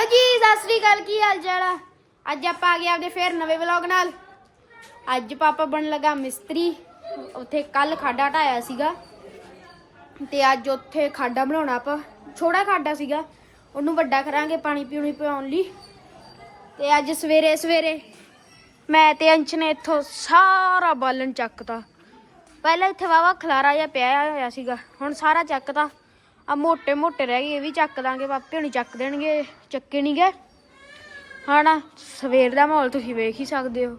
Hello ਜੀ, ਸਤਿ ਸ੍ਰੀ ਅਕਾਲ, ਕੀ ਹਾਲ ਚਾਲ ਆ? ਅੱਜ ਆਪਾਂ ਆ ਗਏ ਆਪਦੇ ਫੇਰ ਨਵੇਂ ਵਲੌਗ ਨਾਲ। ਅੱਜ ਪਾਪਾ ਬਣ ਲਗਾ ਮਿਸਤਰੀ। ਉੱਥੇ ਕੱਲ ਖਾਡਾ ਢਾਇਆ ਸੀਗਾ। ਤੇ ਅੱਜ ਉੱਥੇ ਖਾਡਾ ਬਣਾਉਣਾ ਆਪਾਂ। ਛੋਟਾ ਖਾਡਾ ਸੀਗਾ। ਉਹਨੂੰ ਵੱਡਾ ਕਰਾਂਗੇ ਪਾਣੀ ਪੀਣੀ ਪਿਆਉਣ ਲਈ। ਤੇ ਅੱਜ ਸਵੇਰੇ ਸਵੇਰੇ ਮੈਂ ਤੇ ਅੰਸ਼ ਨੇ ਇੱਥੋਂ ਸਾਰਾ ਬਾਲਣ ਚੱਕਤਾ। ਪਹਿਲਾਂ ਇੱਥੇ ਵਾਵਾ ਖਲਾਰਾ ਜਿਹਾ ਪਿਆ ਹੋਇਆ ਸੀਗਾ। ਹੁਣ ਸਾਰਾ ਚੱਕਤਾ। ਆ ਮੋਟੇ ਮੋٹے ਰਹਿ ਗਏ ਇਹ ਵੀ ਚੱਕ ਲਾਂਗੇ ਪਾਪੇ ਹੁਣੀ ਚੱਕ ਦੇਣਗੇ ਚੱਕੇ ਨਹੀਂ ਗਏ। ਹਣਾ ਸਵੇਰ ਦਾ ਮਾਹੌਲ ਤੁਸੀਂ ਵੇਖ ਹੀ ਸਕਦੇ ਹੋ।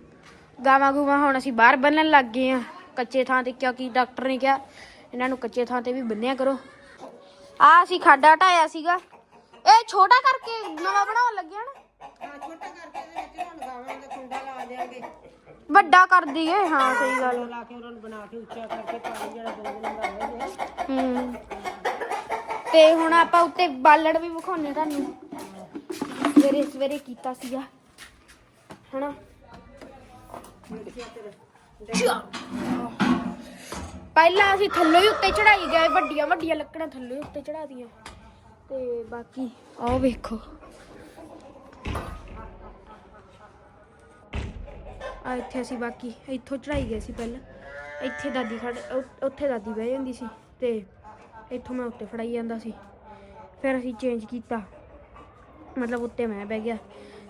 ਗਾਵਾਂ ਗੂਵਾਂ ਹੁਣ ਅਸੀਂ ਬਾਹਰ ਬੰਨਣ ਲੱਗ ਗਏ ਆ ਕੱਚੇ ਥਾਂ ਤੇ ਕਿਉਂਕਿ ਡਾਕਟਰ ਨੇ ਕਿਹਾ ਇਹਨਾਂ ਨੂੰ ਕੱਚੇ ਥਾਂ ਤੇ ਵੀ ਬੰਨਿਆ ਕਰੋ। ਆ ਅਸੀਂ ਖਾਡਾ ਢਾਇਆ ਸੀਗਾ। ਇਹ ਛੋਟਾ ਕਰਕੇ ਨਵਾਂ ਬਣਾਉਣ ਲੱਗਿਆ ਹਨ ਵੱਡਾ ਕਰ ਦਈਏ ਹਾਂ ਸਹੀ ਗੱਲ। ਲਾ ਕੇ ਉਹਨਾਂ ਨੂੰ ਬਣਾ ਕੇ ਉੱਚਾ ਕਰਕੇ ਪਾਣੀ ਜਿਹੜਾ ਦੋ ਨੰਬਰ ਹੋਵੇ ਹੂੰ। ਤੇ ਹੁਣ ਆਪਾਂ ਉੱਤੇ ਬਾਲੜ ਵੀ ਵਿਖਾਉਣੇ ਤੁਹਾਨੂੰ। ਸਵੇਰੇ ਸਵੇਰੇ ਕੀਤਾ ਸੀਗਾ। ਹਨਾ? ਪਹਿਲਾਂ ਅਸੀਂ ਥੱਲੇ ਹੀ ਉੱਤੇ ਚੜਾਈ ਗਏ, ਵੱਡੀਆਂ ਵੱਡੀਆਂ ਲੱਕੜਾਂ ਥੱਲੇ ਉੱਤੇ ਚੜਾ ਦੀਆਂ ਤੇ ਬਾਕੀ ਆਓ ਵੇਖੋ। ਆ ਇੱਥੇ ਅਸੀਂ ਬਾਕੀ ਇੱਥੋਂ ਚੜਾਈ ਗਏ ਸੀ ਪਹਿਲਾਂ। ਇੱਥੇ ਦਾਦੀ ਖੜ ਉੱਥੇ ਦਾਦੀ ਬਹਿ ਜਾਂਦੀ ਸੀ ਤੇ ਇੱਥੋਂ ਮੈਂ ਉੱਤੇ ਫੜਾਈ ਜਾਂਦਾ ਸੀ। ਫਿਰ ਅਸੀਂ ਚੇਂਜ ਕੀਤਾ। ਮਤਲਬ ਉੱਤੇ ਮੈਂ ਬਹਿ ਗਿਆ,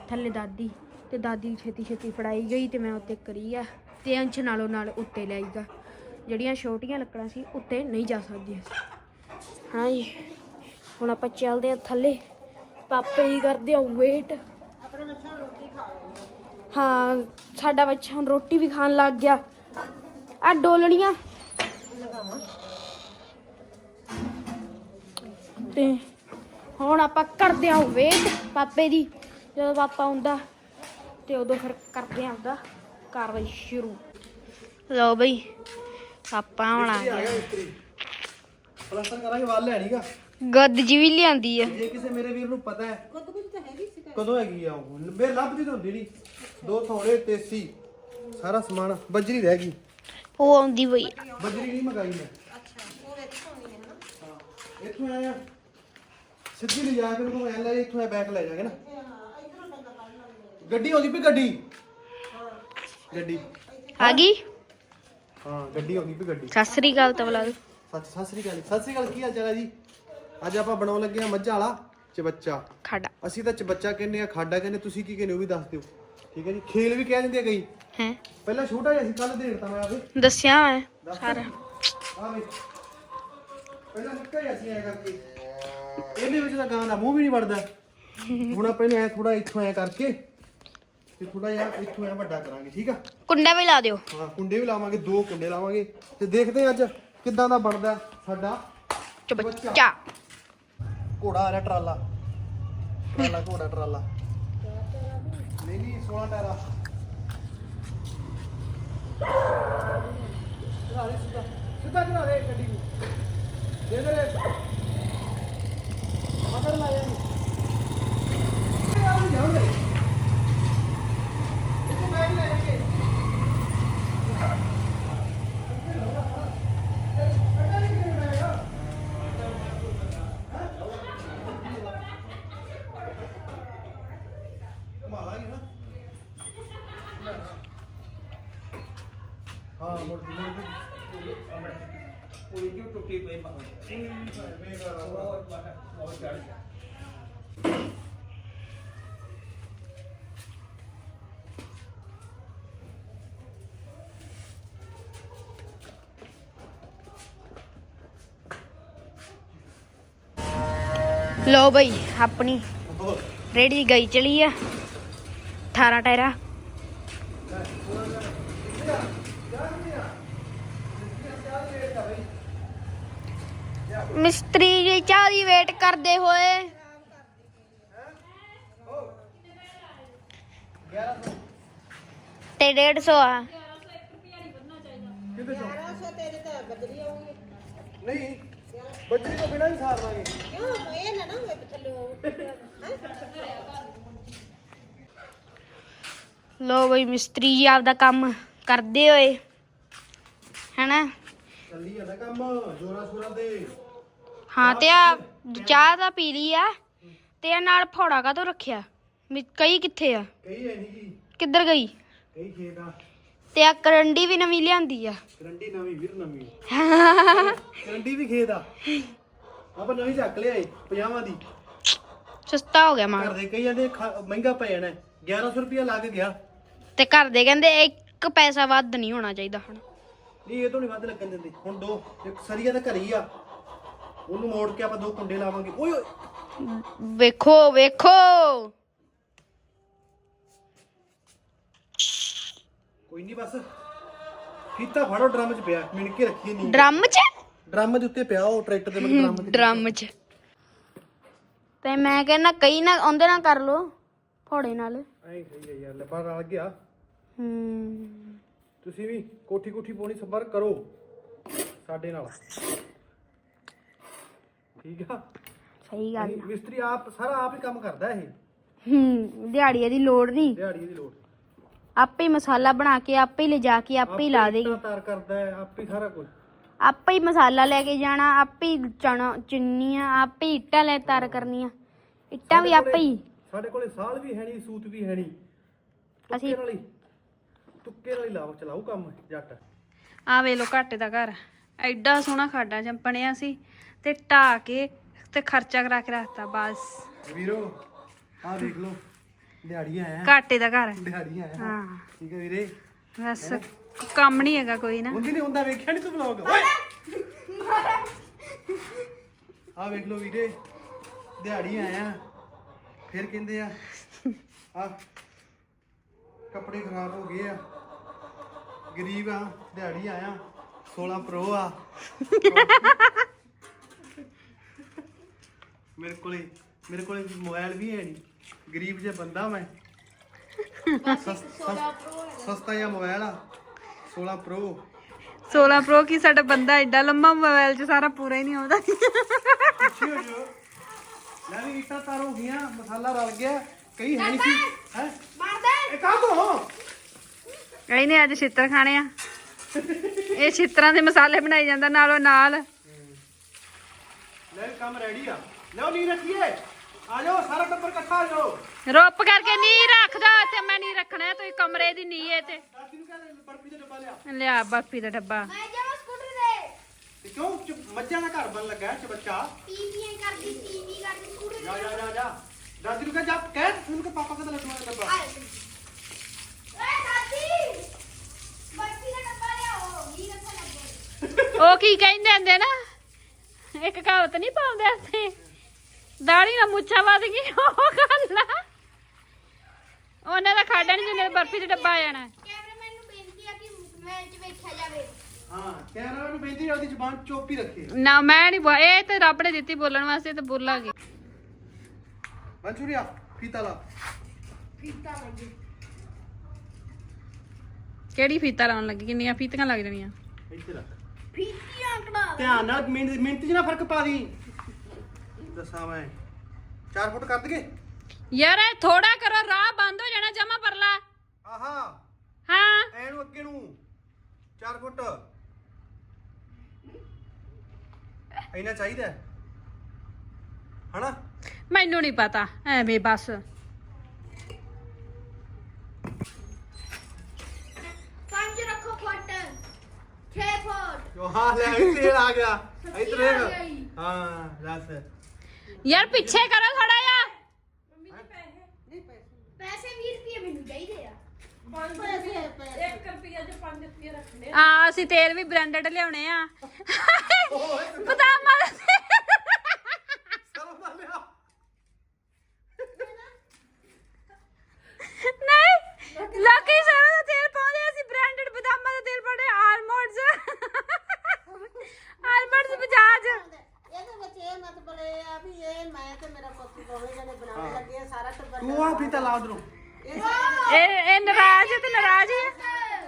ਥੱਲੇ ਦਾਦੀ ਤੇ ਦਾਦੀ ਛੇਤੀ ਛੇਤੀ ਫੜਾਈ ਗਈ ਤੇ ਮੈਂ ਉੱਤੇ ਕਰੀ ਆ ਤੇ ਅੰਸ਼ ਨਾਲੋਂ ਨਾਲ ਉੱਤੇ ਲੈ ਆਈਗਾ ਜਿਹੜੀਆਂ ਛੋਟੀਆਂ ਲੱਕੜਾਂ ਸੀ, ਉੱਤੇ ਨਹੀਂ ਜਾ ਸਕਦੀਆਂ ਹਾਂ ਜੀ, ਹੁਣ ਆਪਾਂ ਚੱਲਦੇ ਆ ਥੱਲੇ। ਪਾਪੇ ਹੀ ਕਰਦੇ ਆ ਵੇਟ ਹਾਂ, ਸਾਡਾ ਬੱਚਾ ਹੁਣ ਰੋਟੀ ਵੀ ਖਾਣ ਲੱਗ ਗਿਆ। ਆ ਡੋਲਣੀਆਂ। ਤੇ ਹੁਣ ਆਪਾਂ ਕਰਦੇ ਆ ਵੇਟ ਪਾਪੇ ਦੀ। ਜਦੋਂ ਪਾਪਾ ਆਉਂਦਾ ਤੇ ਉਦੋਂ ਫਿਰ ਕਰਦੇ ਆ ਉਹਦਾ ਕਾਰਵਾਈ ਸ਼ੁਰੂ। ਲਓ ਬਈ ਪਾਪਾ ਹੁਣ ਆ ਗਿਆ ਪਲਸਤਰ ਕਰਾਂਗੇ ਵੱਲ ਲੈਣੀਗਾ ਗੱਦ ਜੀ ਵੀ ਲਿਆਂਦੀ ਆ। ਜੇ ਕਿਸੇ ਮੇਰੇ ਵੀਰ ਨੂੰ ਪਤਾ ਹੈ ਕੁਝ ਕੁਝ ਤਾਂ ਹੈਗੀ ਸੀ ਕਦੋਂ ਹੈਗੀ ਆ ਉਹ? ਬੇ ਲੱਭਦੀ ਤਾਂ ਹੁੰਦੀ ਨਹੀਂ ਦੋ ਥੋੜੇ ਤੇਸੀ ਸਾਰਾ ਸਮਾਨ ਬਜਰੀ ਰਹਿ ਗਈ। ਉਹ ਆਉਂਦੀ ਬਈ। ਬਜਰੀ ਨਹੀਂ ਮਗਾਈ ਮੈਂ। ਅੱਛਾ ਉਹ ਇੱਥੋਂ ਇੱਥੋਂ ਆਇਆ। ਸਿੱਧੀ ਲੈ ਜਾ ਕੇ ਉਹਨੂੰ ਐ ਲੈ ਇੱਥੋਂ ਐ ਬੈਕ ਲੈ ਜਾਗੇ ਨਾ। ਗੱਡੀ ਆਉਂਦੀ ਪਈ ਗੱਡੀ? ਗੱਡੀ। ਆ ਗਈ? ਹਾਂ ਗੱਡੀ ਆਉਂਦੀ ਪਈ ਗੱਡੀ। ਸਤਿ ਸ੍ਰੀ ਅਕਾਲ ਤਾਂ ਬੁਲਾ ਦੋ ਸਤਿ ਸਤਿ ਸ੍ਰੀ ਅਕਾਲ ਸਤਿ ਸ੍ਰੀ ਅਕਾਲ ਕੀ ਹਾਲ ਚਾਲ ਹੈ ਜੀ? ਅੱਜ ਆਪਾਂ ਬਣਾਉਣ ਲੱਗੇ ਆ ਮੱਝਾਂ ਵਾਲਾ ਚਬੱਚਾ। ਖਾਡਾ। ਅਸੀਂ ਤਾਂ ਚਬੱਚਾ ਕਹਿੰਦੇ ਆ ਖਾਡਾ ਕਹਿੰਦੇ ਤੁਸੀਂ ਕੀ ਕਹਿੰਦੇ ਹੋ ਉਹ ਵੀ ਦੱਸ ਦਿਓ। ਠੀਕ ਹੈ ਜੀ? ਖੇਲ ਵੀ ਕਹਿ ਦਿੰਦੇ ਆ ਕਈ। ਹੈ? ਪਹਿਲਾਂ ਛੋਟਾ ਜਿਹਾ ਸੀ ਕੱਲ ਦੇੜਤਾ ਮੈਂ ਆਵੇ ਦੱਸਿਆ ਮੈਂ ਸਾਰਾ। ਆਵੇ ਪਹਿਲਾਂ ਨਿੱਕਾ ਜਿਹਾ ਸੀ ਐ ਕਰਕੇ। ਇਹਦੇ ਵਿੱਚ ਤਾਂ ਗਾਂ ਦਾ ਮੂੰਹ ਵੀ ਨਹੀਂ ਵੜਦਾ। ਹੁਣ ਆਪਾਂ ਇਹਨੂੰ ਐ ਥੋੜਾ ਇੱਥੋਂ ਐ ਕਰਕੇ ਤੇ ਥੋੜਾ ਜਿਹਾ ਇੱਥੋਂ ਐ ਵੱਡਾ ਕਰਾਂਗੇ ਠੀਕ ਆ? ਕੁੰਡਾ ਵੀ ਲਾ ਦਿਓ। ਹਾਂ ਕੁੰਡੇ ਵੀ ਲਾਵਾਂਗੇ ਦੋ ਕੁੰਡੇ ਲਾਵਾਂਗੇ। ਤੇ ਦੇਖਦੇ ਹਾਂ ਅੱਜ ਕਿੱਦਾਂ ਦਾ ਬਣਦਾ ਸਾਡਾ ਚਬੱਚਾ ਘੋੜਾ ਆ ਰਿਹਾ ਟਰਾਲਾ। ਟਰਾਲਾ ਘੋੜਾ ਟਰਾਲਾ। ਨਹੀਂ ਨਹੀਂ 16 ਟਾਇਰਾ। ਸਿੱਧਾ। ਸਿੱਧਾ ਚਲਾ ਦੇ ਗੱਡੀ ਨੂੰ। ਦੇ ਦੇ ਹਾਂ ਮੁੜ ਮੁੜ ਪੂਰੀ ਕਿਉਂ ਟੁੱਟੀ ਪਈ ਬਾਹਰ ਲੋ ਬਈ ਆਪਣੀ ਰੇੜੀ ਗਈ ਚਲੀ ਆ 18 ਟਾਇਰਾ ਮਿਸਤਰੀ ਜੀ ਚਾਹ ਦੀ ਵੇਟ ਕਰਦੇ ਹੋਏ। ਤੇ 150 ਆ। ਕਿਤੇ ਚੋਂ 1100 ਤੇਰੇ ਤਾਂ ਬਦਲੀ ਆਉਂਗੀ ਨਹੀਂ ਬੱਜਰੀ ਤੋਂ ਬਿਨਾਂ ਹੀ ਸਾਰ ਲਾਂਗੇ। ਕਿਉਂ ਇਹ ਨਾ ਨਾ ਹੋਏ ਥੱਲੇ ਲੋ ਬਈ ਮਿਸਤਰੀ ਜੀ ਆਪਦਾ ਕੰਮ ਕਰਦੇ ਹੋਏ। ਹੈਨਾ? ਚੱਲੀ ਜਾਂਦਾ ਕੰਮ ਜੋਰਾ ਸੋਰਾ ਦੇ ਹਾਂ ਤੇ ਆ ਚਾਹ ਤਾਂ ਪੀ ਲਈ ਆ ਤੇ ਇਹ ਨਾਲ ਫੌੜਾ ਕਾ ਰੱਖਿਆ? ਵੀ ਕਈ ਕਿੱਥੇ ਆ? ਕਈ ਹੈ ਨਹੀਂ ਜੀ। ਕਿੱਧਰ ਗਈ? ਕਈ ਖੇਤ ਆ। ਤੇ ਆ ਕਰੰਡੀ ਵੀ ਨਵੀਂ ਲਿਆਂਦੀ ਆ। ਕਰੰਡੀ ਨਵੀਂ ਵੀਰ ਨਵੀਂ। ਕਰੰਡੀ ਵੀ ਖੇਤ ਆ। ਆਪਾਂ ਨਵੀਂ ਚੱਕ ਲਿਆਏ 50 ਦੀ। ਸਸਤਾ ਹੋ ਗਿਆ ਮਾਲ। ਘਰ ਦੇ ਕਈ ਜਾਂਦੇ ਖਾ- ਮਹਿੰਗਾ ਪੈ ਜਾਣਾ। 1100 ਰੁਪਇਆ ਲੱਗ ਗਿਆ। ਤੇ ਘਰ ਦੇ ਕਹਿੰਦੇ ਇੱਕ ਪੈਸਾ ਵੱਧ ਨਹੀਂ ਹੋਣਾ ਚਾਹੀਦਾ ਹੁਣ। ਨਹੀਂ ਇਹ ਤੋਂ ਨਹੀਂ ਵੱਧ ਲੱਗਣ ਦਿੰਦੇ। ਹੁਣ ਦੋ ਇੱਕ ਸਰੀਆ ਤਾਂ ਘਰੇ ਹੀ ਆ। ਉਹਨੂੰ ਮੋੜ ਕੇ ਆਪਾਂ ਦੋ ਕੁੰਡੇ ਲਾਵਾਂਗੇ। ਓਏ ਓਏ। ਵੇਖੋ ਵੇਖੋ। ਕੋਈ ਨਹੀਂ ਬਸ। ਫੀਤਾ ਫੜੋ ਡਰਮ 'ਚ ਪਿਆ। ਮਿਣ ਕੇ ਰੱਖੀ ਨਹੀਂ ਡਰਮ 'ਚ? ਡਰਮ ਦੇ ਉੱਤੇ ਪਿਆ ਉਹ ਟਰੈਕਟਰ ਦੇ ਡਰਮ 'ਚ ਡਰਮ 'ਚ। ਤੇ ਮੈਂ ਕਹਿੰਦਾ ਕਈ ਨਾ ਉਹਦੇ ਨਾਲ ਕਰ ਲੋ ਫੋੜੇ ਨਾਲ। ਐਂ ਸਹੀ ਹੈ ਯਾਰ ਲੱਭਾ ਰਲ ਗਿਆ। ਹੂੰ। ਤੁਸੀਂ ਵੀ ਕੋਠੀ ਕੋਠੀ ਪਾਉਣੀ ਸੰਪਰਕ ਕਰੋ ਸਾਡੇ ਨਾਲ। ਠੀਕ ਆ? ਸਹੀ ਗੱਲ ਅਸੀਂ- ਮਿਸਤਰੀ ਆਪ ਸਾਰਾ ਆਪ ਹੀ ਕੰਮ ਕਰਦਾ ਇਹ? ਹੂੰ ਦਿਹਾੜੀਏ ਦੀ ਲੋੜ ਨਹੀਂ। ਦਿਹਾੜੀ ਦੀ ਲੋੜ। ਆਪੇ ਹੀ ਮਸਾਲਾ ਬਣਾ ਕੇ ਆਪੇ ਹੀ ਲਿਜਾ ਕੇ ਆਪੇ ਹੀ ਲਾ ਦੇਗੀ ਤਾਰ ਕਰਦਾ ਹੈ ਆਪੇ ਹੀ ਸਾਰਾ ਕੁਝ। ਆਪੇ ਹੀ ਮਸਾਲਾ ਲੈ ਕੇ ਜਾਣਾ ਆਪੇ ਹੀ ਚਣਾ ਚੁੰਨੀਆਂ ਆਪੇ ਹੀ ਇੱਟਾਂ ਲੈ ਤਾਰ ਕਰਨੀਆਂ। ਇੱਟਾਂ ਵੀ ਆਪੇ ਹੀ। ਸਾਡੇ ਕੋਲੇ ਸਾਲ ਵੀ ਹੈ ਨਹੀਂ ਸੂਤ ਵੀ ਹੈ ਨਹੀਂ। ਅਸੀਂ ਤੁੱਕੇ ਨਾਲ ਹੀ। ਤੁੱਕੇ ਨਾਲ ਹੀ ਲਾਓ ਚਲਾਓ ਕੰਮ ਜੱਟ। ਆ ਵੇ ਲੋ ਘਾਟੇ ਦਾ ਘਰ। ਐਡਾ ਸੋਹਣਾ ਖਾਡਾ ਚ ਬਣਿਆ ਸੀ। ਤੇ ਢਾ ਕੇ ਤੇ ਖਰਚਾ ਕਰਾ ਕੇ ਰੱਖਤਾ ਬਸ। ਵੀਰੋ ਆਹ ਦੇਖ ਲਓ ਦਿਹਾੜੀ ਆਇਆ। ਘਾਟੇ ਦਾ ਘਰ। ਦਿਹਾੜੀ ਆਇਆ। ਹਾਂ। ਠੀਕ ਹੈ ਵੀਰੇ। ਬਸ ਕੰਮ ਨਹੀਂ ਹੈਗਾ ਕੋਈ ਨਾ। ਹੁੰਦੀ ਨਹੀਂ ਹੁੰਦਾ ਵੇਖਿਆ ਨਹੀਂ ਤੂੰ ਵਲੌਗ ਓਏ! ਆ ਵੇਖ ਲਓ ਵੀਰੇ ਦਿਹਾੜੀ ਆਇਆ। ਫਿਰ ਕਹਿੰਦੇ ਆ ਆ ਕੱਪੜੇ ਖਰਾਬ ਹੋ ਗਏ ਆ। ਗਰੀਬ ਆ ਦਿਹਾੜੀ ਆਇਆ। 16 ਪ੍ਰੋ ਆ। ਮੇਰੇ ਕੋਲੇ ਮੇਰੇ ਕੋਲੇ ਮੋਬਾਈਲ ਵੀ ਹੈ ਨਹੀਂ ਗਰੀਬ ਜਿਹਾ ਬੰਦਾ ਮੈਂ। ਸਸ- ਸਸ- ਸਸਤਾ ਜਿਹਾ ਮੋਬਾਈਲ ਆ। 16 ਪ੍ਰੋ 16 ਪ੍ਰੋ ਕੀ ਸਾਡਾ ਬੰਦਾ ਐਡਾ ਲੰਮਾ ਮੋਬਾਈਲ 'ਚ ਸਾਰਾ ਪੂਰਾ ਹੀ ਨਹੀਂ ਆਉਂਦਾ? ਪਿੱਛੇ ਹੋ। ਜਾਓ ਲੈ ਵੀ ਇੱਟਾਂ ਤਾਰ ਹੋ ਗਈਆਂ ਮਸਾਲਾ ਰਲ ਗਿਆ। ਕਈ ਹੈ ਨਹੀਂ ਸੀ। ਹੈ। ਇਹ ਕਾਹ ਤੋਂ ਹੋ? ਕਈ ਨੇ ਅੱਜ ਛਿੱਤਰ ਖਾਣੇ ਆ। ਇਹ ਛਿੱਤਰਾਂ ਦੇ ਮਸਾਲੇ ਬਣਾਈ ਜਾਂਦਾ ਨਾਲੋਂ ਨਾਲ। ਲੈ ਕੰਮ ਰੈਡੀ ਆ। ਲਓ ਨਹੀਂ ਰੱਖੀਏ। ਆ ਜਾਓ ਸਾਰਾ ਟੱਬਰ ਇਕੱਠਾ ਆ ਜਾਓ। ਰੁੱਪ ਕਰਕੇ ਨਹੀਂ ਰੱਖਦਾ ਤੇ ਮੈਂ ਨਹੀਂ ਰੱਖਣਾ ਤੁਸੀਂ ਕਮਰੇ ਦੀ ਨੀ ਏ ਤੇ। ਦਾਦੀ ਨੂੰ ਕਹਿੰਦੇ ਬਰਫੀ ਦਾ ਡੱਬਾ ਲਿਆ। ਲਿਆ ਬਰਫੀ ਦਾ ਡੱਬਾ। ਮੈਂ ਜਾਵਾਂ ਸਕੂਟਰ ਤੇ। ਤੇ ਕਿਉਂ? ਚ- ਮੱਝਾਂ ਦਾ ਘਰ ਬਣ ਲੱਗਾ ਚ ਬੱਚਾ। ਟੀਵੀ ਕਰਦੀ ਟੀਵੀ ਕਰਦੀ ਸਕੂਟਰ ਜਾ ਜਾ ਜਾ ਜਾ। ਦਾਦੀ ਨੂੰ ਕਹ ਜਾ ਕਹਿ ਤੂੰ ਕਿ ਪਾਪਾ ਕਹਿੰਦਾ ਲੱਡੂਆਂ ਦਾ ਡੱਬਾ। ਓਏ ਦਾਦੀ ਬੱਤੀ ਦਾ ਡੱਬਾ ਲਿਆਓ ਵੀ ਰੱਖਾ ਲੱਗੇ। ਉਹ ਕੀ ਕਹਿੰਦੇ ਹੁੰਦੇ ਨਾ? ਇੱਕ ਕਹਾਵਤ ਨਹੀਂ ਪਾਉਂਦੇ ਅਸੀਂ। ਦਾੜੀ ਨਾਲ ਮੁੱਛਾਂ ਵੱਧ ਗਈ ਉਹ ਗੱਲ ਆ। ਉਹਨੇ ਤਾਂ ਖਾਡਾ ਨਹੀਂ ਜਿੰਨੇ ਬਰਫੀ ਦਾ ਡੱਬਾ ਆ ਜਾਣਾ। ਕੈਮਰਾਮੈਨ ਨੂੰ ਬੇਨਤੀ ਆ ਕਿ ਮੈਚ ਵੇਖਿਆ ਜਾਵੇ। ਹਾਂ ਕੈਮਰਾ ਨੂੰ ਬੇਨਤੀ ਹੈ ਉਹਦੀ ਜ਼ੁਬਾਨ ਚੋਪੀ ਰੱਖੇ। ਨਾ ਮੈਂ ਨਹੀਂ ਬੋ- ਇਹ ਤੇ ਰੱਬ ਨੇ ਦਿੱਤੀ ਬੋਲਣ ਵਾਸਤੇ ਤੇ ਬੋਲਾਂਗੇ ਮਨਚੂਰੀਆ ਫੀਤਾ ਲਾ। ਫੀਤਾ ਲੱਗੇ ਕਿਹੜੀ ਫੀਤਾ ਲਾਉਣ ਲੱਗੀ? ਕਿੰਨੀਆਂ ਫੀਤੀਆਂ ਲੱਗ ਜਾਣੀਆਂ? ਇੱਥੇ ਰੱਖ। ਫੀਤੀਆਂ ਕਢਾ ਧਿਆਨ ਨਾਲ ਮਿੰਟ ਮਿੰਟ 'ਚ ਨਾ ਫ਼ਰਕ ਪਾ ਦੀ। ਦੱਸਾਂ ਮੈਂ। 4 ਫੁੱਟ ਕਰ ਦਈਏ? ਯਾਰ ਇਹ ਥੋੜਾ ਕਰੋ ਰਾਹ ਬੰਦ ਹੋ ਜਾਣਾ ਜਮਾ ਪਰਲਾ। ਆਹਾ। ਹਾਂ। ਐਨੂੰ ਅੱਗੇ ਨੂੰ। 4 ਫੁੱਟ। ਇੰਨਾ ਚਾਹੀਦਾ ਹੈ? ਹਨਾ? ਮੈਨੂੰ ਨਹੀਂ ਪਤਾ ਐਵੇਂ ਬਸ। ਪੰਜ ਰੱਖੋ ਫੁੱਟ। 6 ਫੁੱਟ। ਜੋ ਹਾਂ ਲੈ ਤੇਲ ਆ ਗਿਆ। ਆ। ਦੇਖ ਹਾਂ ਦੱਸ। ਯਾਰ ਪਿੱਛੇ ਕਰੋ ਥੋੜਾ ਜਿਹਾ। ਪੈਸੇ 20 ਰੁਪਏ ਮੈਨੂੰ ਚਾਹੀਦੇ ਆ। ਆ ਅਸੀਂ ਤੇਲ ਵੀ ਬ੍ਰਾਂਡਡ ਲਿਆਉਣੇ ਆ। ਬਦਾਮਾਂ ਦਾ ਤੇਲ। ਚਲੋ ਨਾ ਲਿਆ ਨਹੀਂ ਲੋਕੀ ਸਰੋਂ ਦਾ ਤੇਲ ਪਾਉਂਦੇ ਅਸੀਂ ਬ੍ਰਾਂਡਡ ਬਦਾਮਾਂ ਦਾ ਤੇਲ ਪਾਉਂਦੇ ਆਲਮੰਡਸ ਆਲਮੰਡਸ ਬਜਾਜ ਇਹਦੇ ਵਿੱਚ ਇਹ ਮਤਲਬ ਇਹ ਆ ਵੀ ਇਹ ਮੈਂ ਤੇ ਮੇਰਾ ਪੁੱਤ ਦੋਵੇਂ ਜਣੇ ਬਣਾਉਣ ਲੱਗੇ ਆ ਸਾਰਾ ਟੱਬਰ ਤੂੰ ਆ ਫੀਤਾ ਲਾ ਉਧਰੋਂ ਇਹ ਇਹ ਨਾਰਾਜ਼ ਹੈ ਤੇ ਨਾਰਾਜ਼ ਹੀ ਹੈ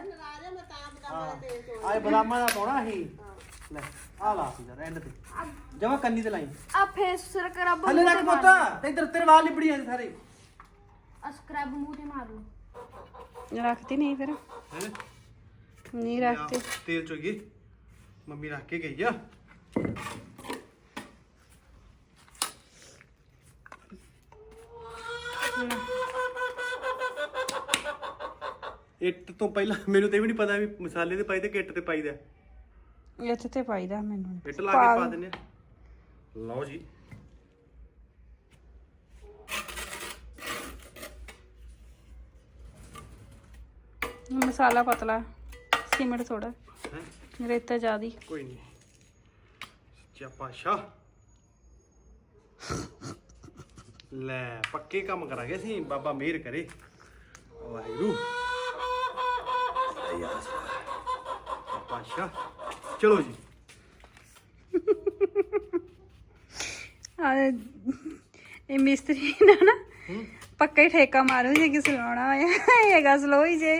ਨਾਰਾਜ਼ ਆ, ਮੈਂ ਤਾਂ ਬਦਾਮਾਂ ਦਾ ਤੇਲ ਚੋਣ ਆਏ ਬਦਾਮਾਂ ਦਾ ਪਾਉਣਾ ਸੀ ਲੈ ਆ ਲਾ ਸੀ ਜਰਾ ਐਂਡ ਤੇ ਜਮਾ ਕੰਨੀ ਤੇ ਲਾਈ। ਆ ਫੇਸ ਸਕਰਬ ਥੱਲੇ ਰੱਖ ਪੁੱਤਾ। ਤੇ ਇੱਧਰ ਤੇਰੇ ਵਾਲ ਲਿਬੜੀ ਜਾਂਦੇ ਸਾਰੇ। ਆ ਸਕਰਬ ਮੂੰਹ ਤੇ ਮਾਰ ਲਓ ਰੱਖਤੀ ਨਹੀਂ ਫਿਰ। ਹੈਂ? ਨਹੀਂ ਰੱਖਤੀ। ਤੇਲ ਚੋਈਏ ਮੰਮੀ ਰੱਖ ਕੇ ਗਈ ਆ। ਇੱਟ ਤੋਂ ਪਹਿਲਾਂ ਮੈਨੂੰ ਤੇ ਵੀ ਨਹੀਂ ਪਤਾ ਵੀ ਮਸਾਲੇ ਤੇ ਪਾਈ ਤੇ ਕਿੱਟ ਤੇ ਪਾਈਦਾ ਇੱਥੇ ਤੇ ਪਾਈਦਾ ਮੈਨੂੰ। ਇੱਟ ਲਾ ਕੇ ਪਾ ਦਿੰਨੇ ਆ। ਲਓ ਜੀ। ਮਸਾਲਾ ਪਤਲਾ ਸੀਮਟ ਥੋੜਾ ਹੈਂ? ਰੇਤਾ ਜ਼ਿਆਦੀ। ਕੋਈ ਨਹੀਂ ਸੱਚਾ ਪਾਸ਼ਾ ਲੈ ਪੱਕੇ ਕੰਮ ਕਰਾਂਗੇ ਅਸੀਂ ਬਾਬਾ ਮਿਹਰ ਕਰੇ। ਵਾਹਿਗੁਰੂ। ਪਾਸ਼ਾ ਚਲੋ ਜੀ। ਆ ਇਹ ਮਿਸਤਰੀ ਨਾ ਨਾ ਪੱਕਾ ਹੀ ਠੇਕਾ ਮਾਰੂ ਜੇ ਕਿਸੇ ਲਾਉਣਾ ਹੋਇਆ ਹੈਗਾ ਸਲੋ ਹੀ ਜੇ।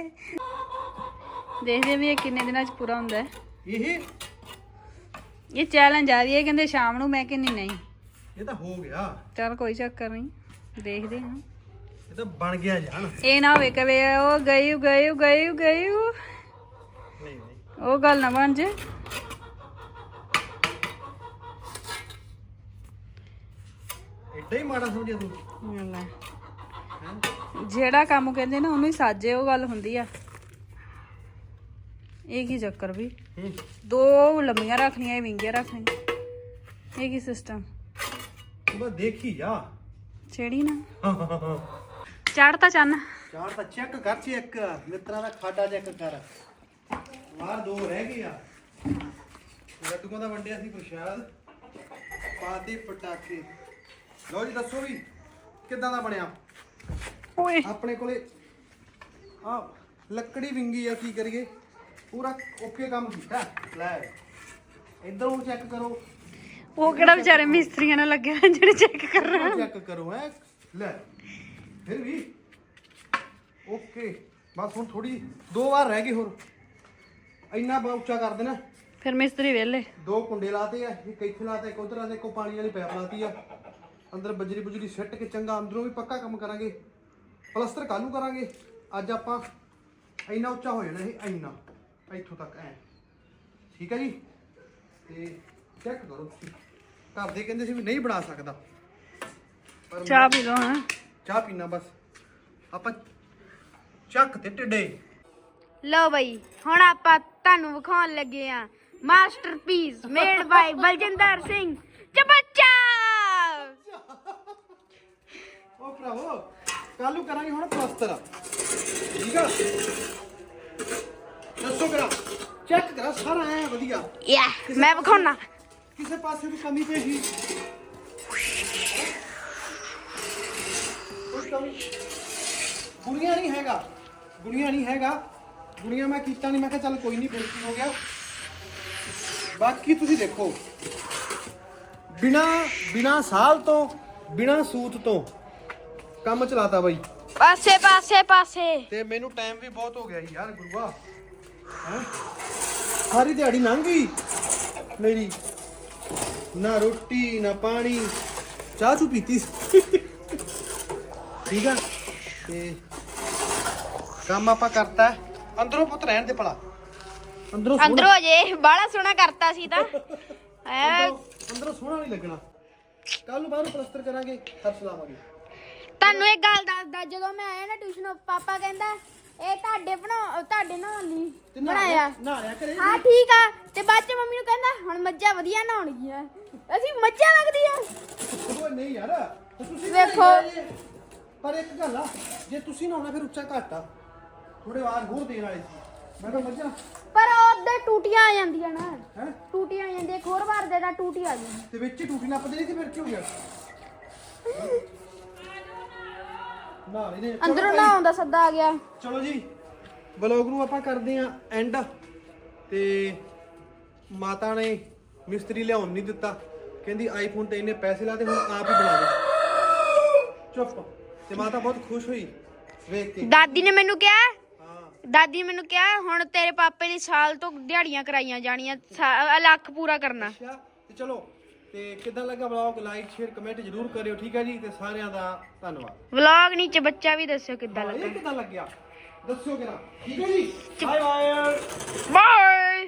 ਦੇਖਦੇ ਵੀ ਇਹ ਕਿੰਨੇ ਦਿਨਾਂ ਚ ਪੂਰਾ ਹੁੰਦਾ ਹੈ। ਇਹ? ਇਹ ਚੈਲੰਜ ਆ ਰਹੀ ਹੈ ਕਹਿੰਦੇ ਸ਼ਾਮ ਨੂੰ ਮੈਂ ਕਹਿੰਦੀ ਨਹੀਂ। ਇਹ ਤਾਂ ਹੋ ਗਿਆ। ਚਲ ਕੋਈ ਚੱਕਰ ਨਹੀਂ ਦੇਖਦੇ ਹਾਂ। ਇਹ ਤਾਂ ਬਣ ਗਿਆ ਜਾਨ ਇਹ ਨਾ ਹੋਵੇ ਕਵੇ ਉਹ ਗਈ ਗਈ ਗਈ ਗਈ ਨਹੀਂ ਨਹੀਂ। ਉਹ ਗੱਲ ਨਾ ਬਣ ਜੇ। ਐਡਾ ਹੀ ਮਾੜਾ ਸਮਝਿਆ ਤੂੰ। ਲੈ। ਹੈਂ? ਜਿਹੜਾ ਕੰਮ ਕਹਿੰਦੇ ਨਾ ਉਹਨੂੰ ਹੀ ਸਾਜੇ ਉਹ ਗੱਲ ਹੁੰਦੀ ਆ। ਇਹ ਕੀ ਚੱਕਰ ਵੀ? ਹੂੰ। ਦੋ ਲੰਮੀਆਂ ਰੱਖਣੀਆਂ ਇਹ ਵਿੰਗੀਆਂ ਰੱਖਣੀਆਂ। ਇਹ ਕੀ ਸਿਸਟਮ ਬਸ ਦੇਖੀ ਜਾ। ਛੇੜੀ ਨਾ। ਚੜ ਤਾਂ ਚੰਨ। ਚਾਰ ਤਾਂ ਚੈੱਕ ਕਰ ਚੈੱਕ ਮਿੱਤਰਾਂ ਦਾ ਖਾਡਾ ਚੈੱਕ ਕਰ। ਬਾਹਰ ਦੋ ਰਹਿ ਗਏ ਆ। ਲੱਡੂਆਂ ਦਾ ਵੰਡਿਆ ਸੀ ਪ੍ਰਸ਼ਾਦ। ਪਾਦੇ ਪਟਾਕੇ। ਲਓ ਜੀ ਦੱਸੋ ਵੀ ਕਿੱਦਾਂ ਦਾ ਬਣਿਆ? ਓਏ। ਆਪਣੇ ਕੋਲੇ ਆ ਲੱਕੜੀ ਵਿੰਗੀ ਆ ਕੀ ਕਰੀਏ? ਪੂਰਾ ਓਕੇ ਕੰਮ ਕੀਤਾ। ਲੈ ਇਧਰੋਂ ਚੈੱਕ ਕਰੋ। ਉਹ ਕਿਹੜਾ ਵਿਚਾਰੇ ਮਿਸਤਰੀਆਂ ਨਾਲ ਲੱਗਿਆ ਜਿਹੜੇ ਚੈੱਕ ਕਰ ਰਹੇ ਆ। ਚੈੱਕ ਕਰੋ ਹੈ? ਲੈ ਫਿਰ ਵੀ ਓਕੇ। ਬਸ ਹੁਣ ਥੋੜੀ ਦੋ ਵਾਰ ਰਹਿ ਗਏ ਹੋਰ। ਇੰਨਾ ਉੱਚਾ ਕਰ ਦੇਣਾ। ਫਿਰ ਮਿਸਤਰੀ ਵੇਲੇ ਦੋ ਕੁੰਡੇ ਲਾਤੇ ਆ ਇੱਕ ਇੱਥੇ ਲਾਤੇ ਇੱਕ ਉਧਰ ਲਾਤੇ ਇੱਕੋ ਪਾਣੀ ਵਾਲੀ ਪਾਈਪ ਲਾਤੀ ਆ। ਅੰਦਰ ਬਜਰੀ ਬੁਜਰੀ ਸਿੱਟ ਕੇ ਚੰਗਾ ਅੰਦਰੋਂ ਵੀ ਪੱਕਾ ਕੰਮ ਕਰਾਂਗੇ। ਪਲਸਤਰ ਕੱਲ੍ਹ ਨੂੰ ਕਰਾਂਗੇ? ਅੱਜ ਆਪਾਂ ਇੰਨਾ ਉੱਚਾ ਹੋ ਜਾਣਾ ਇਹ ਇੰਨਾ। ਇੱਥੋਂ ਤੱਕ ਐ। ਠੀਕ ਹੈ ਜੀ? ਤੇ ਚੈੱਕ ਕਰੋ ਤੁਸੀਂ। ਘਰ ਦੇ ਕਹਿੰਦੇ ਸੀ ਵੀ ਨਹੀਂ ਬਣਾ ਸਕਦਾ। ਪਰ ਚਾਹ ਪੀ ਲਓ ਹਾਂ। ਚਾਹ ਪੀਣਾ ਬਸ। ਆਪਾਂ ਚੱਕ ਤੇ ਟਿੱਡੇ। ਲਓ ਬਈ ਹੁਣ ਆਪਾਂ ਤੁਹਾਨੂੰ ਵਿਖਾਉਣ ਲੱਗੇ ਆ masterpiece made by Baljinder Singh Chabbacha ਉਹ ਭਰਾਵੋ ਕੱਲ ਨੂੰ ਕਰਾਂਗੇ ਹੁਣ ਪਲਸਤਰ। ਠੀਕ ਆ? ਦੱਸੋ ਕਰਾ। ਚੈੱਕ ਕਰਾ ਸਾਰਾ ਐ ਵਧੀਆ। ਯਾ ਮੈਂ ਵਿਖਾਉਣਾ। ਕਿਸੇ ਪਾਸੇ ਦੀ ਕਮੀ ਪੇਸ਼ੀ ਕੋਈ ਕਮੀ? ਗੁਣੀਆਂ ਨਹੀਂ ਹੈਗਾ। ਗੁਣੀਆਂ ਨਹੀਂ ਹੈਗਾ। ਗੁਣੀਆਂ ਮੈਂ ਕੀਤਾ ਨਹੀਂ। ਮੈਂ ਕਿਹਾ ਚੱਲ ਕੋਈ ਨਹੀਂ ਫਿਰ ਕੀ ਹੋ ਗਿਆ। ਬਾਕੀ ਤੁਸੀਂ ਦੇਖੋ। ਬਿਨਾ ਬਿਨਾ ਸਾਲ ਤੋਂ ਬਿਨਾ ਸੂਤ ਤੋਂ ਕੰਮ ਚਲਾਤਾ ਬਾਈ। ਪਾਸੇ ਪਾਸੇ ਪਾਸੇ। ਤੇ ਮੈਨੂੰ ਟਾਈਮ ਵੀ ਬਹੁਤ ਹੋ ਗਿਆ ਜੀ ਯਾਰ ਗੁਰੂਆ। ਹੈਂ? ਸਾਰੀ ਦਿਹਾੜੀ ਲੰਘ ਗਈ। ਮੇਰੀ। ਨਾ ਰੋਟੀ ਨਾ ਪਾਣੀ। ਚਾਹ ਚੂ ਪੀਤੀ ਸੀ। ਠੀਕ ਆ। ਤੇ ਕੰਮ ਆਪਾਂ ਕਰਤਾ। ਹੈ। ਅੰਦਰੋਂ ਪੁੱਤ ਰਹਿਣ ਦੇ ਭਲਾ। ਅੰਦਰੋਂ ਸੋਹਣਾ- ਅੰਦਰੋਂ ਜੇ ਬਾਹਲਾ ਸੋਹਣਾ ਕਰਤਾ ਸੀ ਤਾਂ। ਐ ਅੰਦਰੋਂ ਅੰਦਰੋਂ ਸੋਹਣਾ ਨਹੀਂ ਲੱਗਣਾ। ਕੱਲ ਨੂੰ ਬਾਹਰੋਂ ਪਲਸਤਰ ਕਰਾਂਗੇ ਹੱਥ ਲਾਵਾਂਗੇ। ਤੁਹਾਨੂੰ ਇੱਕ ਗੱਲ ਦੱਸਦਾ ਜਦੋਂ ਮੈਂ ਆਇਆ ਨਾ ਟਿਊਸ਼ਨ ਪਾਪਾ ਕਹਿੰਦਾ ਇਹ ਤੁਹਾਡੇ ਬਣਾ ਤੁਹਾਡੇ ਨਾਲ ਨਹੀਂ ਤੇ ਬਣਾਇਆ। ਕਰੇ ਹਾਂ ਠੀਕ ਆ। ਤੇ ਬਾਅਦ ਚ ਮੰਮੀ ਨੂੰ ਕਹਿੰਦਾ ਹੁਣ ਮੱਝਾਂ ਵਧੀਆ ਨਹਾਉਣਗੀਆਂ। ਅਸੀਂ ਮੱਝਾਂ ਲੱਗਦੀਆਂ। ਉਹ ਨਹੀਂ ਯਾਰ ਤੇ ਤੁਸੀਂ ਵੇਖੋ। ਨਹਾਈ ਜਾਏ। ਪਰ ਇੱਕ ਗੱਲ ਆ ਜੇ ਤੁਸੀਂ ਨਹਾਉਣਾ ਫਿਰ ਉੱਚਾ ਘੱਟ ਆ। ਥੋੜੇ ਵਾਰ ਹੋਰ ਦੇਣ ਵਾਲੇ ਸੀ। ਮੈਂ ਕਿਹਾ ਮੱਝਾਂ? ਪਰ ਉਹਦੇ ਟੂਟੀਆਂ ਆ ਜਾਂਦੀਆਂ ਨਾ। ਹੈ? ਟੂਟੀਆਂ ਆ ਜਾਂਦੀਆਂ। ਇੱਕ ਹੋਰ ਵਾਰ ਦੇ ਦਾ ਟੂਟੀ ਆ ਗਈ। ਤੇ ਵਿੱਚ ਟੂਟੀ ਨੱਪਦੇ ਨਹੀਂ ਤੇ ਫਿਰ ਕੀ ਹੋ ਗਿਆ? ਨਾ ਨਹੀਂ ਨੇ ਅੰਦਰੋਂ ਨਹਾਉਣ ਦਾ ਸੱਦਾ ਆ ਗਿਆ। ਚਲੋ ਜੀ ਵਲੌਗ ਨੂੰ ਆਪਾਂ ਕਰਦੇ ਆ ਐਂਡ ਤੇ ਮਾਤਾ ਨੇ ਮਿਸਤਰੀ ਲਿਆਉਣ ਨਹੀਂ ਦਿੱਤਾ। ਕਹਿੰਦੀ ਆਈਫੋਨ ਤੇ ਇਹਨੇ ਪੈਸੇ ਲਾਤੇ ਹੁਣ ਆਪ ਹੀ ਬਣਾ ਦੇ। ਚੁੱਪ। ਤੇ ਮਾਤਾ ਬਹੁਤ ਖੁਸ਼ ਹੋਈ ਵੇਖ ਕੇ। ਦਾਦੀ ਨੇ ਮੈਨੂੰ ਕਿਹਾ ਹਾਂ। ਦਾਦੀ ਨੇ ਮੈਨੂੰ ਕਿਹਾ ਹੁਣ ਤੇਰੇ ਪਾਪੇ ਦੀ ਸਾਲ ਤੋਂ ਦਿਹਾੜੀਆਂ ਕਰਾਈਆਂ ਜਾਣੀਆਂ ਸਾ- ਲੱਖ ਪੂਰਾ ਕਰਨਾ। ਅੱਛਾ। ਤੇ ਚਲੋ ਤੇ ਕਿੱਦਾਂ ਲੱਗਾ ਵਲੌਗ ਲਾਈਕ ਸ਼ੇਅਰ ਕਮੈਂਟ ਜਰੂਰ ਕਰਿਓ ਠੀਕ ਹੈ ਜੀ? ਤੇ ਸਾਰਿਆਂ ਦਾ ਧੰਨਵਾਦ। ਵਲੌਗ ਨੀਚੇ ਬੱਚਾ ਵੀ ਦੱਸਿਓ ਕਿੱਦਾਂ ਇਹ ਲੱਗਾ। ਕਿੱਦਾਂ ਲੱਗਿਆ? ਦੱਸਿਓ ਕਿਰਾ ਠੀਕ ਹੈ ਜੀ? Bye bye bye